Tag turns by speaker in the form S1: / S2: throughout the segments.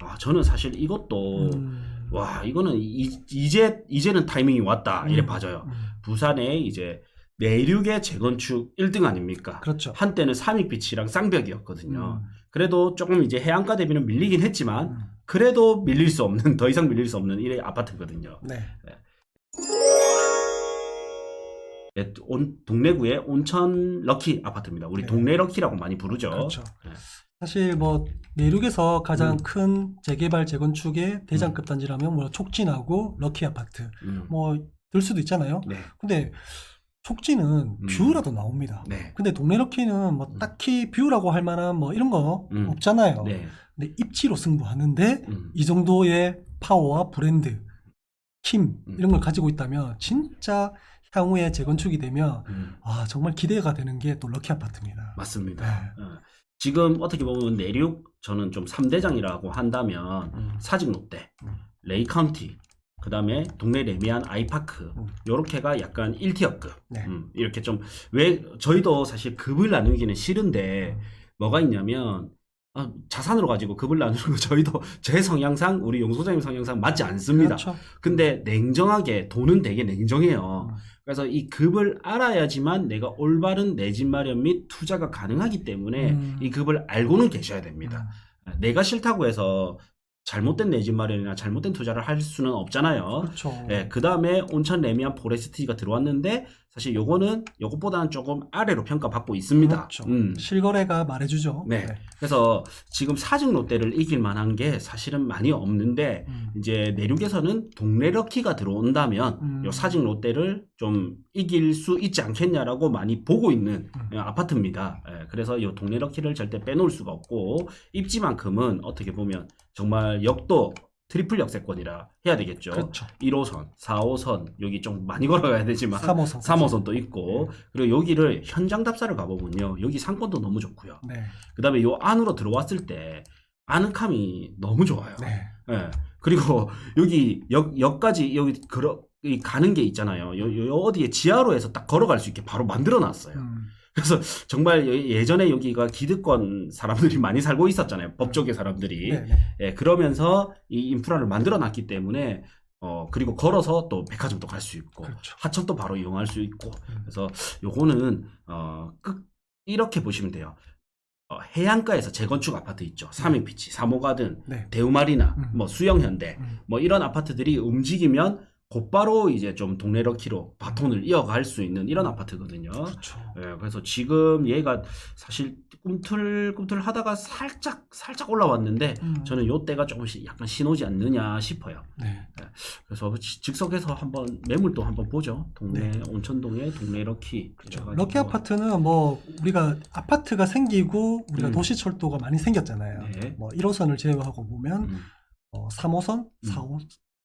S1: 아, 저는 사실 이것도
S2: 음.
S1: 와 이거는 이, 이제 이제는 타이밍이 왔다 이래
S2: 음.
S1: 봐져요.
S2: 음.
S1: 부산에 이제 내륙의 재건축 1등 아닙니까?
S2: 그렇죠.
S1: 한때는 삼익빛이랑 쌍벽이었거든요.
S2: 음.
S1: 그래도 조금 이제 해안가 대비는 밀리긴 했지만
S2: 음.
S1: 그래도 밀릴 수 없는 더 이상 밀릴 수 없는 이래 아파트거든요.
S2: 네.
S1: 네, 온, 동래구의 온천 럭키 아파트입니다. 우리
S2: 네.
S1: 동래 럭키라고 많이 부르죠.
S2: 그렇죠.
S1: 네.
S2: 사실 뭐 내륙에서 가장
S1: 음.
S2: 큰 재개발 재건축의 대장급 단지라면 뭐 촉진하고 럭키 아파트
S1: 음.
S2: 뭐들 수도 있잖아요.
S1: 네.
S2: 근데 촉진은
S1: 음.
S2: 뷰라도 나옵니다.
S1: 네.
S2: 근데 동네 럭키는 뭐
S1: 음.
S2: 딱히 뷰라고 할 만한 뭐 이런 거
S1: 음.
S2: 없잖아요.
S1: 네.
S2: 근데 입지로 승부하는데
S1: 음.
S2: 이 정도의 파워와 브랜드, 힘
S1: 음.
S2: 이런 걸 가지고 있다면 진짜 향후에 재건축이 되면
S1: 음.
S2: 아 정말 기대가 되는 게 또 럭키 아파트입니다.
S1: 맞습니다.
S2: 네.
S1: 어. 지금 어떻게 보면 내륙 저는 좀 3대장이라고 한다면
S2: 음.
S1: 사직 롯데,
S2: 음.
S1: 레이 카운티, 그 다음에 동네 레미안 아이파크,
S2: 음.
S1: 요렇게가 약간 1티어급.
S2: 네.
S1: 음, 이렇게 좀, 왜, 저희도 사실 급을 나누기는 싫은데,
S2: 음.
S1: 뭐가 있냐면, 아, 자산으로 가지고 급을 나누는 거 저희도 제 성향상, 우리 용소장님 성향상 맞지 않습니다.
S2: 그렇죠.
S1: 근데 냉정하게, 돈은 되게 냉정해요.
S2: 음.
S1: 그래서 이 급을 알아야지만 내가 올바른 내집 마련 및 투자가 가능하기 때문에
S2: 음.
S1: 이 급을 알고는 계셔야 됩니다. 내가 싫다고 해서 잘못된 내 집 마련이나 잘못된 투자를 할 수는 없잖아요.
S2: 그렇죠.
S1: 예, 그 다음에 온천 레미안 포레스티가 들어왔는데 사실 요거는 요것보다는 조금 아래로 평가받고 있습니다.
S2: 그렇죠.
S1: 음.
S2: 실거래가 말해주죠.
S1: 네. 그래서 지금 사직 롯데를 이길 만한 게 사실은 많이 없는데
S2: 음.
S1: 이제 내륙에서는 동네 럭키가 들어온다면
S2: 음.
S1: 요 사직 롯데를 좀 이길 수 있지 않겠냐라고 많이 보고 있는
S2: 음.
S1: 예, 아파트입니다. 예, 그래서 요 동네 럭키를 절대 빼놓을 수가 없고 입지만큼은 어떻게 보면 정말 역도 트리플 역세권이라 해야 되겠죠.
S2: 그렇죠.
S1: 1호선, 4호선 여기 좀 많이 걸어가야 되지만
S2: 3호선.
S1: 3호선도 있고 그리고 여기를 현장 답사를 가보면요 여기 상권도 너무 좋고요.
S2: 네.
S1: 그다음에 요 안으로 들어왔을 때 아늑함이 너무 좋아요.
S2: 네.
S1: 예. 그리고 여기 역 역까지 여기 걸어 이 가는 게 있잖아요. 요, 요 어디에 지하로 해서 딱 걸어갈 수 있게 바로 만들어 놨어요.
S2: 음.
S1: 그래서 정말 예- 예전에 여기가 기득권 사람들이 많이 살고 있었잖아요. 법조계 사람들이.
S2: 네. 네.
S1: 예, 그러면서 이 인프라를 만들어 놨기 때문에 어 그리고 걸어서 또 백화점도 갈 수 있고
S2: 그렇죠.
S1: 하천도 바로 이용할 수 있고
S2: 음.
S1: 그래서 요거는 어 끝, 이렇게 보시면 돼요. 어, 해안가에서 재건축 아파트 있죠. 삼익피치, 삼호가든,
S2: 네.
S1: 대우마리나,
S2: 음.
S1: 뭐 수영현대,
S2: 음.
S1: 뭐 이런 아파트들이 움직이면 곧바로 이제 좀 동네 럭키로 바톤을 이어갈 수 있는 이런 아파트거든요.
S2: 그렇죠.
S1: 예, 그래서 지금 얘가 사실 꿈틀꿈틀 하다가 살짝 살짝 올라왔는데
S2: 음.
S1: 저는 요 때가 조금씩 약간 신호지 않느냐 싶어요.
S2: 네.
S1: 그래서 지- 즉석에서 한번 매물도 한번 보죠. 동네
S2: 네.
S1: 온천동의 동네 럭키. 그래가지고
S2: 럭키 아파트는 뭐 우리가 아파트가 생기고 우리가
S1: 음.
S2: 도시 철도가 많이 생겼잖아요.
S1: 네.
S2: 뭐 1호선을 제외하고 보면
S1: 음,
S2: 어, 3호선,
S1: 음.
S2: 4호,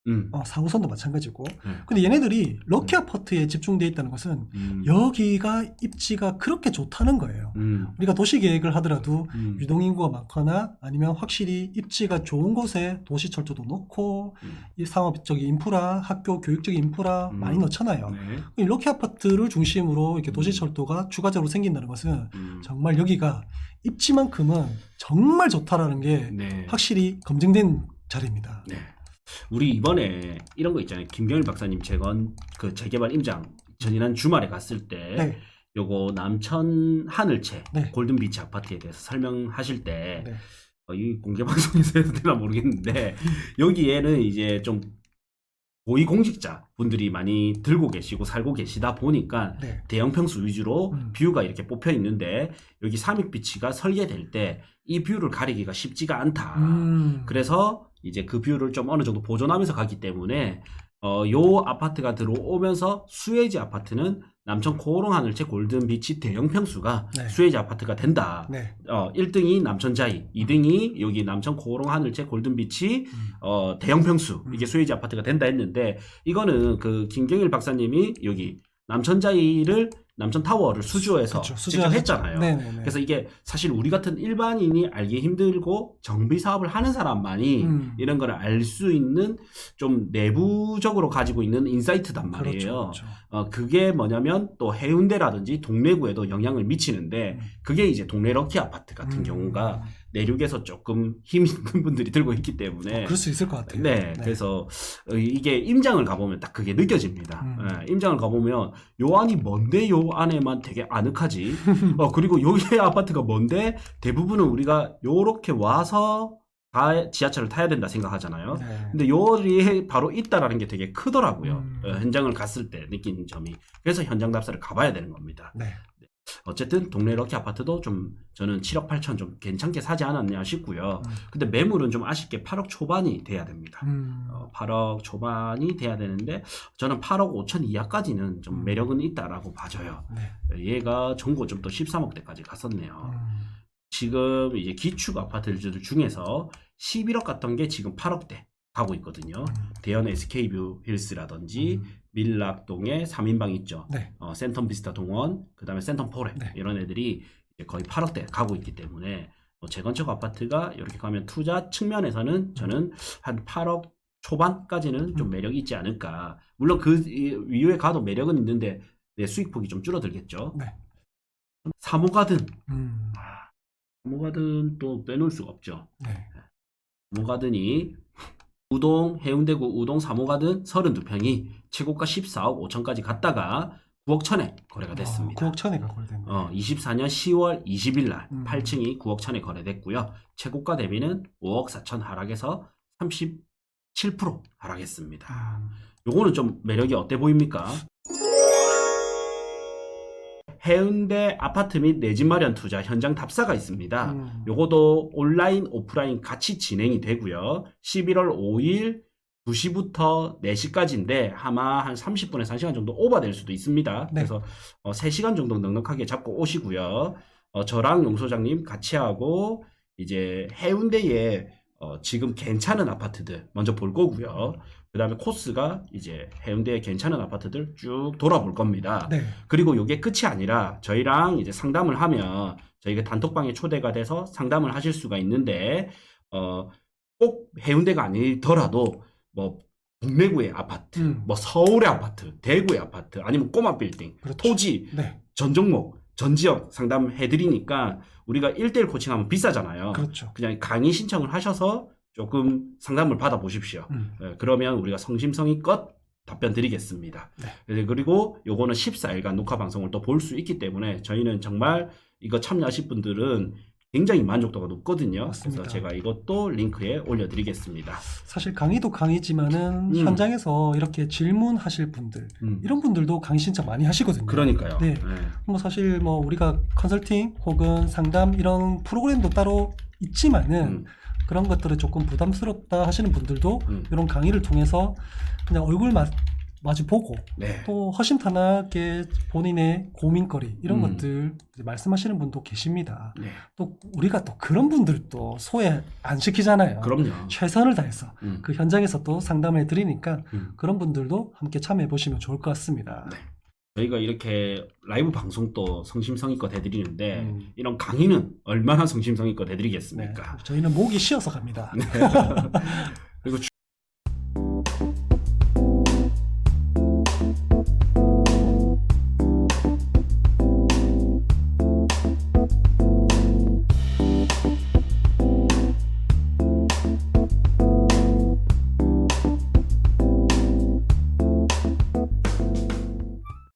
S1: 음,
S2: 어, 4호선도 마찬가지고.
S1: 네.
S2: 근데 얘네들이 럭키 아파트에 집중되어 있다는 것은
S1: 음,
S2: 여기가 입지가 그렇게 좋다는 거예요.
S1: 음,
S2: 우리가 도시 계획을 하더라도
S1: 음,
S2: 유동인구가 많거나 아니면 확실히 입지가 좋은 곳에 도시 철도도 넣고
S1: 음,
S2: 이 상업적인 인프라, 학교 교육적인 인프라
S1: 음.
S2: 많이 넣잖아요.
S1: 네.
S2: 이 럭키 아파트를 중심으로 이렇게
S1: 음.
S2: 도시 철도가 추가적으로 생긴다는 것은
S1: 음,
S2: 정말 여기가 입지만큼은 정말 좋다라는 게
S1: 네.
S2: 확실히 검증된 자리입니다.
S1: 네. 우리 이번에 이런 거 있잖아요. 김경일 박사님 재건 그 재개발 임장 전이난 주말에 갔을 때
S2: 네,
S1: 요거 남천 하늘채
S2: 네.
S1: 골든비치 아파트에 대해서 설명하실 때
S2: 네.
S1: 어, 이 공개 방송에서 해도 되나 모르겠는데 여기에는 이제 좀 고위 공직자 분들이 많이 들고 계시고 살고 계시다 보니까
S2: 네.
S1: 대형 평수 위주로
S2: 음.
S1: 뷰가 이렇게 뽑혀 있는데 여기 삼익비치가 설계될 때 이 뷰를 가리기가 쉽지가 않다.
S2: 음,
S1: 그래서 이제 그 뷰를 좀 어느 정도 보존하면서 가기 때문에 어, 요 아파트가 들어오면서 수혜지 아파트는 남천 코오롱 하늘채 골든비치 대형 평수가
S2: 네.
S1: 수혜지 아파트가 된다.
S2: 네.
S1: 어, 1등이 남천 자이, 2등이 여기 남천 코오롱 하늘채 골든비치
S2: 음.
S1: 어, 대형 평수
S2: 음.
S1: 이게 수혜지 아파트가 된다 했는데 이거는 그 김경일 박사님이 여기 남천 자이를 남천 타워를 수주해서
S2: 그렇죠.
S1: 직접 했잖아요.
S2: 네네네.
S1: 그래서 이게 사실 우리 같은 일반인이 알기 힘들고 정비 사업을 하는 사람만이
S2: 음.
S1: 이런 걸 알 수 있는 좀 내부적으로 가지고 있는 인사이트단 말이에요.
S2: 그렇죠, 그렇죠.
S1: 어, 그게 뭐냐면 또 해운대라든지 동래구에도 영향을 미치는데
S2: 음.
S1: 그게 이제 동래 럭키 아파트 같은
S2: 음.
S1: 경우가 내륙에서 조금 힘 있는 분들이 들고 있기 때문에
S2: 그럴 수 있을 것 같아요.
S1: 네, 그래서 어, 이게 임장을 가보면 딱 그게 느껴집니다.
S2: 음.
S1: 예, 임장을 가보면 요 안이 뭔데 요 안에만 되게 아늑하지. 어, 그리고 여기 아파트가 뭔데 대부분은 우리가 요렇게 와서 다 지하철을 타야 된다 생각하잖아요.
S2: 네.
S1: 근데 요리 바로 있다라는 게 되게 크더라고요.
S2: 음.
S1: 어, 현장을 갔을 때 느낀 점이. 그래서 현장 답사를 가봐야 되는 겁니다.
S2: 네.
S1: 어쨌든 동네 럭키 아파트도 좀 저는 7억 8천 좀 괜찮게 사지 않았냐 싶고요.
S2: 음.
S1: 근데 매물은 좀 아쉽게 8억 초반이 돼야 됩니다.
S2: 음.
S1: 어, 8억 초반이 돼야 되는데 저는 8억 5천 이하까지는 좀
S2: 음.
S1: 매력은 있다라고 봐져요.
S2: 네.
S1: 얘가 전고 좀또 13억대까지 갔었네요.
S2: 음.
S1: 지금 이제 기축 아파트들 중에서 11억 갔던 게 지금 8억대 가고 있거든요.
S2: 음.
S1: 대연 SK뷰 힐스라든지
S2: 음.
S1: 밀락동에 3인방 있죠.
S2: 네.
S1: 어, 센텀 비스타 동원, 그 다음에 센텀 포레
S2: 네.
S1: 이런 애들이 거의 8억대 가고 있기 때문에 뭐 재건축 아파트가 이렇게 가면 투자 측면에서는 저는 한 8억 초반까지는 좀
S2: 음.
S1: 매력이 있지 않을까. 물론 그 이- 이후에 가도 매력은 있는데 내 수익폭이 좀 줄어들겠죠.
S2: 네.
S1: 사모가든,
S2: 음.
S1: 사모가든 또 빼놓을 수가 없죠.
S2: 네.
S1: 사모가든이 우동 해운대구 우동 사모가든 32평이 최고가 14억 5천까지 갔다가 9억 천에 거래가 됐습니다.
S2: 9억 천에가 거래됐네.
S1: 어, 24년 10월 20일 날
S2: 음.
S1: 8층이 9억 천에 거래됐고요. 최고가 대비는 5억 4천 하락해서 37% 하락했습니다.
S2: 음.
S1: 요거는 좀 매력이 어때 보입니까? 해운대 아파트 및 내 집 마련 투자 현장 답사가 있습니다.
S2: 음.
S1: 요거도 온라인, 오프라인 같이 진행이 되고요. 11월 5일 2시부터 4시까지인데 아마 한 30분에서 1시간 정도 오버될 수도 있습니다.
S2: 네.
S1: 그래서 어, 3시간 정도 넉넉하게 잡고 오시고요. 어, 저랑 용 소장님 같이 하고 이제 해운대에 어, 지금 괜찮은 아파트들 먼저 볼 거고요. 그 다음에 코스가 이제 해운대에 괜찮은 아파트들 쭉 돌아볼 겁니다.
S2: 네.
S1: 그리고 이게 끝이 아니라 저희랑 이제 상담을 하면 저희가 단톡방에 초대가 돼서 상담을 하실 수가 있는데 어, 꼭 해운대가 아니더라도 뭐 동래구의 아파트,
S2: 음.
S1: 뭐 서울의 아파트, 대구의 아파트, 아니면 꼬마 빌딩,
S2: 그렇죠.
S1: 토지,
S2: 네.
S1: 전 종목, 전 지역 상담해드리니까 우리가 1대1 코칭하면 비싸잖아요.
S2: 그렇죠.
S1: 그냥 강의 신청을 하셔서 조금 상담을 받아보십시오.
S2: 음.
S1: 예, 그러면 우리가 성심성의껏 답변 드리겠습니다.
S2: 네.
S1: 예, 그리고 요거는 14일간 녹화 방송을 또 볼 수 있기 때문에 저희는 정말 이거 참여하실 분들은 굉장히 만족도가 높거든요.
S2: 맞습니다.
S1: 그래서 제가 이것도 링크에 올려드리겠습니다.
S2: 사실 강의도 강의지만은
S1: 음.
S2: 현장에서 이렇게 질문하실 분들
S1: 음,
S2: 이런 분들도 강의 신청 많이 하시거든요.
S1: 그러니까요.
S2: 네.
S1: 예.
S2: 뭐 사실 뭐 우리가 컨설팅 혹은 상담 이런 프로그램도 따로 있지만은
S1: 음,
S2: 그런 것들을 조금 부담스럽다 하시는 분들도
S1: 음.
S2: 이런 강의를 통해서 그냥 얼굴 마, 마주 보고
S1: 네.
S2: 또 허심탄회하게 본인의 고민거리 이런
S1: 음.
S2: 것들 말씀하시는 분도 계십니다.
S1: 네.
S2: 또 우리가 또 그런 분들도 소외 안 시키잖아요.
S1: 그럼요.
S2: 최선을 다해서
S1: 음,
S2: 그 현장에서 또 상담을 드리니까
S1: 음.
S2: 그런 분들도 함께 참여해 보시면 좋을 것 같습니다.
S1: 네. 저희가 이렇게 라이브 방송도 성심성의껏 해드리는데
S2: 음.
S1: 이런 강의는 얼마나 성심성의껏
S2: 네.
S1: 해드리겠습니까?
S2: 저희는 목이 쉬어서 갑니다.
S1: 그리고